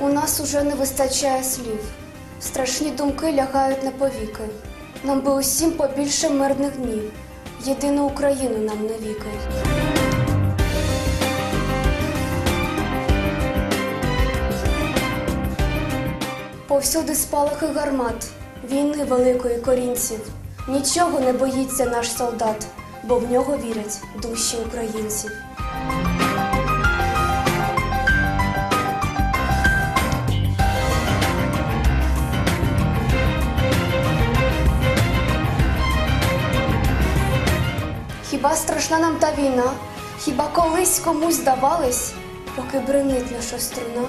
У нас уже не вистачає слів. Страшні думки лягають на повіки. Нам би усім побільше мирних днів. Єдину Україну нам навіки. Повсюди спалахи гармат, війни великої корінців. Нічого не боїться наш солдат, бо в нього вірять душі українців. Хіба страшна нам та війна? Хіба колись комусь здавалось, поки бренить наша струна,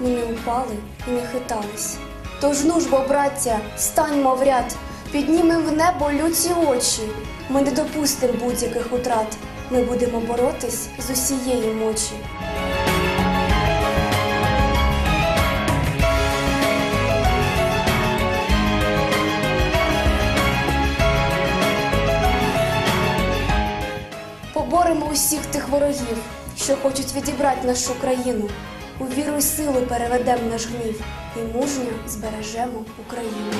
ми не упали і не хитались. Тож ну ж бо, браття, станьмо в ряд, піднімем в небо люці очі. Ми не допустимо будь-яких утрат. Ми будемо боротись з усієї мочі. Поборемо усіх тих ворогів, що хочуть відібрати нашу країну. У віру й силу переведемо наш гнів і мужньо збережемо Україну.